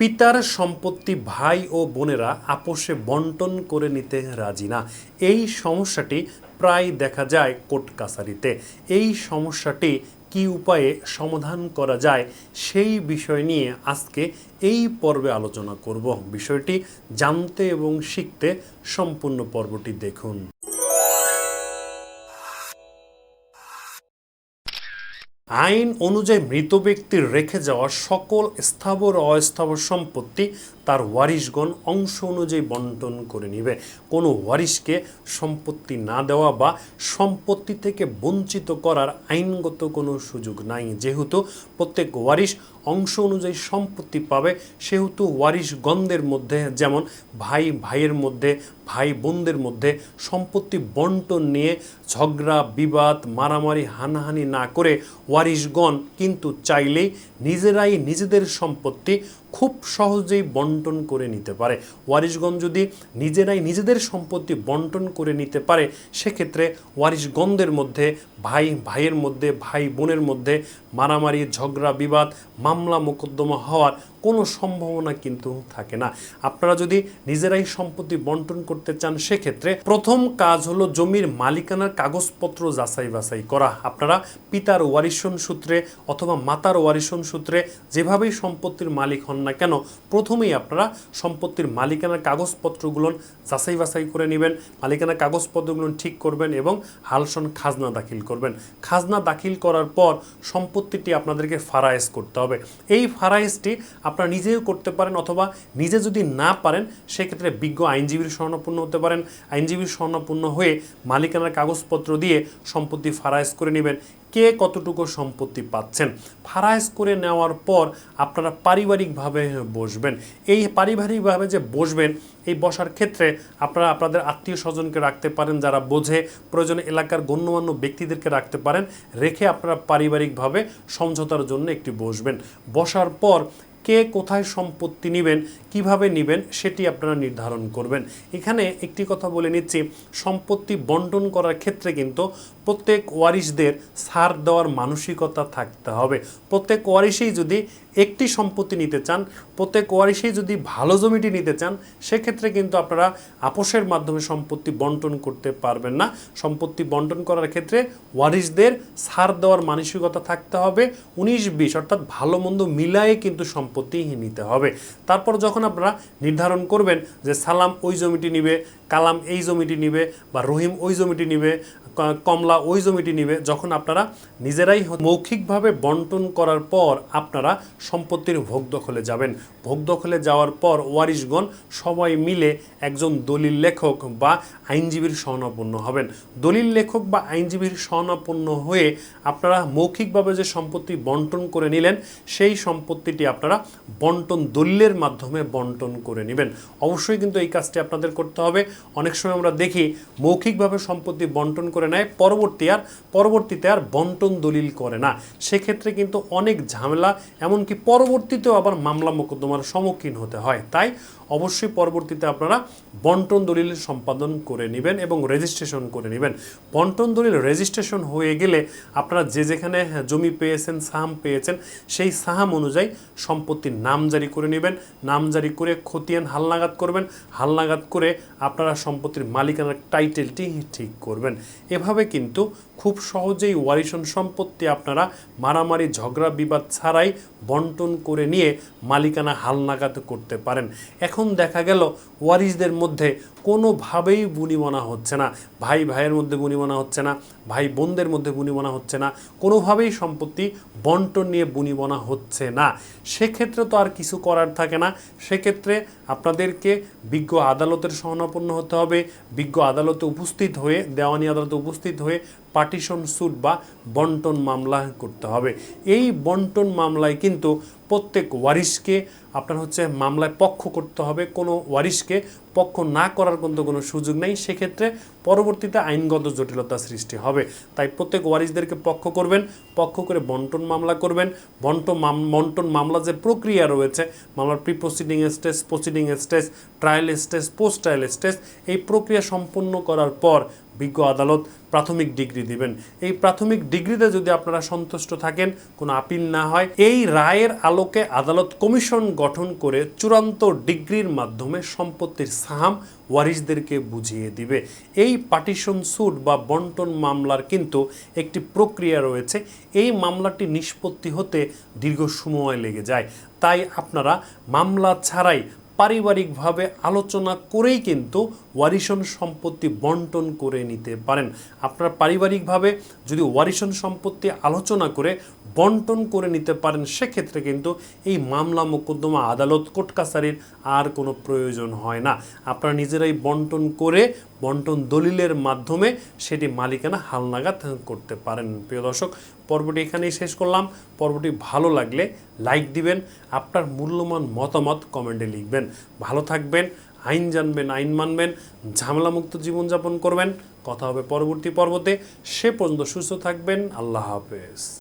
পিতার সম্পত্তি ভাই ও বোনেরা আপোষে বন্টন করে নিতে রাজি না। এই সমস্যাটি প্রায় দেখা যায় কোর্ট কাছারিতে। এই সমস্যাটি কি উপায়ে সমাধান করা যায় সেই বিষয় নিয়ে আজকে এই পর্বে আলোচনা করব। বিষয়টি জানতে এবং শিখতে সম্পূর্ণ পর্বটি দেখুন। আইন অনুযায়ী মৃত ব্যক্তির রেখে যাওয়া সকল স্থাবর অস্থাবর সম্পত্তি তার ওয়ারিশগণ অংশ অনুযায়ী বন্টন করে নেবে। কোনো ওয়ারিশকে সম্পত্তি না দেওয়া বা সম্পত্তি থেকে বঞ্চিত করার আইনগত কোনো সুযোগ নাই। যেহেতু প্রত্যেক ওয়ারিশ অংশ অনুযায়ী সম্পত্তি পাবে, সেহেতু ওয়ারিশগণদের মধ্যে যেমন ভাই ভাইয়ের মধ্যে, ভাই বোনদের মধ্যে সম্পত্তি বন্টন নিয়ে ঝগড়া, বিবাদ, মারামারি, হানাহানি না করে ওয়ারিশগণ কিন্তু চাইলেই নিজেরাই নিজেদের সম্পত্তি খুব সহজেই বন্টন করে নিতে পারে। ওয়ারিশগঞ্জ যদি নিজেরাই নিজেদের সম্পত্তি বন্টন করে নিতে পারে, সেক্ষেত্রে ওয়ারিশগঞ্জের মধ্যে, ভাই, ভাইয়ের মধ্যে, ভাই বোনের মধ্যে মারামারি, ঝগড়া, বিবাদ, মামলা, মোকদ্দমা হওয়ার কোনো সম্ভাবনা কিন্তু থাকে না। আপনারা যদি নিজেরাই সম্পত্তি বন্টন করতে চান, সেক্ষেত্রে প্রথম কাজ হলো জমির মালিকানার কাগজপত্র যাচাই বাছাই করা। আপনারা পিতার ওয়ারিশন সূত্রে অথবা মাতার ওয়ারিশন সূত্রে যেভাবেই সম্পত্তির মালিক হন না কেন, প্রথমেই আপনারা সম্পত্তির মালিকানার কাগজপত্রগুলো যাচাই বাছাই করে নেবেন। মালিকানার কাগজপত্রগুলো ঠিক করবেন এবং হালসন খাজনা দাখিল করবেন। খাজনা দাখিল করার পর সম্পত্তিটি আপনাদেরকে ফারাইজ করতে হবে। এই ফারাইজটি আপনারা নিজেও করতে পারেন অথবা নিজে যদি না পারেন, সেক্ষেত্রে বিজ্ঞ আইনজীবীর স্বর্ণপূর্ণ হতে পারেন। আইনজীবীর স্বর্ণপূর্ণ হয়ে মালিকানার কাগজপত্র দিয়ে সম্পত্তি ফারাইজ করে নেবেন। কে কতটুকু সম্পত্তি পাচ্ছেন? ফারাইজ করে নেওয়ার পর আপনারা পারিবারিকভাবে বসবেন। এই পারিবারিকভাবে যে বসবেন, এই বসার ক্ষেত্রে আপনারা আপনাদের আত্মীয় স্বজনকে রাখতে পারেন যারা বোঝে, প্রয়োজনে এলাকার গণ্যমান্য ব্যক্তিদেরকে রাখতে পারেন। রেখে আপনারা পারিবারিকভাবে সমঝোতার জন্য একটি বসবেন। বসার পর কে কোথায় সম্পত্তি নেবেন, কীভাবে নেবেন, সেটি আপনারা নির্ধারণ করবেন। এখানে একটি কথা বলে নিচ্ছি, সম্পত্তি বন্টন করার ক্ষেত্রে কিন্তু প্রত্যেক ওয়ারিশদের সার দেওয়ার মানসিকতা থাকতে হবে। প্রত্যেক ওয়ারিশেই যদি একটি সম্পত্তি নিতে চান, প্রত্যেক ওয়ারিশেই যদি ভালো জমিটি নিতে চান, সেক্ষেত্রে কিন্তু আপনারা আপোষের মাধ্যমে সম্পত্তি বন্টন করতে পারবেন না। সম্পত্তি বন্টন করার ক্ষেত্রে ওয়ারিশদের সার দেওয়ার মানসিকতা থাকতে হবে। উনিশ বিশ অর্থাৎ ভালো মন্দ মিলায়ে কিন্তু সম্পত্তি নিতে হবে। তারপর যখন আপনারা নির্ধারণ করবেন যে সালাম ওই জমিটি নিবে, কালাম এই জমিটি নিবে বা রহিম ওই জমিটি নিবে কমলা ওই জমিটি নিবে, যখন আপনারা নিজেরাই মৌখিকভাবে বন্টন করার পর আপনারা সম্পত্তির ভোগ দখলে যাবেন। ভোগ দখলে যাওয়ার পর ওয়ারিশগণ সবাই মিলে একজন দলিল লেখক বা আইনজীবীর স্বর্ণাপন্ন হবেন। দলিল লেখক বা আইনজীবীর স্বর্ণাপন্ন হয়ে আপনারা মৌখিকভাবে যে সম্পত্তি বন্টন করে নিলেন, সেই সম্পত্তিটি আপনারা বন্টন দলিলের মাধ্যমে বন্টন করে নেবেন। অবশ্যই কিন্তু এই কাজটি আপনাদের করতে হবে। অনেক সময় আমরা দেখি, মৌখিকভাবে সম্পত্তি বন্টন করে নেয়, পরবর্তী আর পরবর্তীতে আর বন্টন দলিল করে না। সেক্ষেত্রে কিন্তু অনেক ঝামেলা, এমনকি পরবর্তীতেও আবার মামলা মোকদ্দমার সম্মুখীন হতে হয়। তাই অবশ্যই পরবর্তীতে আপনারা বন্টন দলিল সম্পাদন করে নেবেন এবং রেজিস্ট্রেশন করে নেবেন। বন্টন দলিল রেজিস্ট্রেশন হয়ে গেলে আপনারা যে যেখানে জমি পেয়েছেন, সাহাম পেয়েছেন, সেই সাহাম অনুযায়ী সম্পত্তির নাম জারি করে নেবেন। নাম জারি করে খতিয়ান হালনাগাদ করবেন। হালনাগাদ করে আপনারা সম্পত্তির মালিকানার টাইটেলটি ঠিক করবেন। এভাবে কিন্তু খুব সহজেই ওয়ারিশন সম্পত্তি আপনারা মারামারি, ঝগড়া, বিবাদ ছাড়াই বন্টন করে নিয়ে মালিকানা হালনাগাদ করতে পারেন। এখন দেখা গেল ওয়ারিশদের মধ্যে কোনোভাবেই বুনিমনা হচ্ছে না। ভাই ভাইয়ের মধ্যে বুনিমনা হচ্ছে না, ভাই বোনদের মধ্যে বুনিমনা হচ্ছে না, কোনোভাবেই সম্পত্তি বন্টন নিয়ে বুনিমনা হচ্ছে না। সেক্ষেত্রে তো আর কিছু করার থাকে না। সেক্ষেত্রে আপনাদেরকে বিজ্ঞ আদালতের সহনাপন্ন হতে হবে, বিজ্ঞ আদালতে উপস্থিত হয়ে, দেওয়ানি আদালতে উপস্থিত হয়ে পার্টিশন স্যুট বা বন্টন মামলা করতে হবে। এই বন্টন মামলায় কিন্তু প্রত্যেক ওয়ারিশকে আপনার হচ্ছে মামলায় পক্ষ করতে হবে। কোনো ওয়ারিশকে পক্ষ না করার কিন্তু কোনো সুযোগ নেই। সেক্ষেত্রে পরবর্তীতে আইনগত জটিলতা সৃষ্টি হবে। তাই প্রত্যেক ওয়ারিশদেরকে পক্ষ করবেন, পক্ষ করে বন্টন মামলা করবেন। বন্টন বন্টন মামলা যে প্রক্রিয়া রয়েছে, মামলার pre proceeding stage proceeding stage, trial stage, post trial stage, এই প্রক্রিয়া সম্পন্ন করার পর বিজ্ঞ আদালত প্রাথমিক ডিগ্রি দিবেন। এই প্রাথমিক ডিগ্রিতে যদি আপনারা সন্তুষ্ট থাকেন, কোনো আপিল না হয়, এই রায়ের আলোকে আদালত কমিশন গঠন করে চূড়ান্ত ডিগ্রির মাধ্যমে সম্পত্তির সাহাম ওয়ারিশদেরকে বুঝিয়ে দিবে। এই পার্টিশন স্যুট বা বন্টন মামলার কিন্তু একটি প্রক্রিয়া রয়েছে। এই মামলাটি নিষ্পত্তি হতে দীর্ঘ সময় লেগে যায়। তাই আপনারা মামলা ছাড়াই পারিবারিকভাবে আলোচনা করেই কিন্তু ওয়ারিশন সম্পত্তি বন্টন করে নিতে পারেন। আপনারা পারিবারিকভাবে যদি ওয়ারিশন সম্পত্তি আলোচনা করে বন্টন করে নিতে পারেন, সেক্ষেত্রে কিন্তু এই মামলা মোকদ্দমা আদালত কোর্ট কাছারির আর কোনো প্রয়োজন হয় না। আপনারা নিজেরাই বন্টন করে বন্টন দলিলের মাধ্যমে সেটি মালিকানা হালনাগাদ করতে পারেন। প্রিয় দর্শক, পর্বটি এখানেই শেষ করলাম। পর্বটি ভালো লাগলে লাইক দিবেন, আপনার মূল্যবান মতামত কমেন্টে লিখবেন। ভালো থাকবেন, আইন জানবেন, আইন মানবেন, ঝামেলামুক্ত জীবনযাপন করবেন। কথা হবে পরবর্তী পর্বতে। সে পর্যন্ত সুস্থ থাকবেন, আল্লাহ হাফেজ।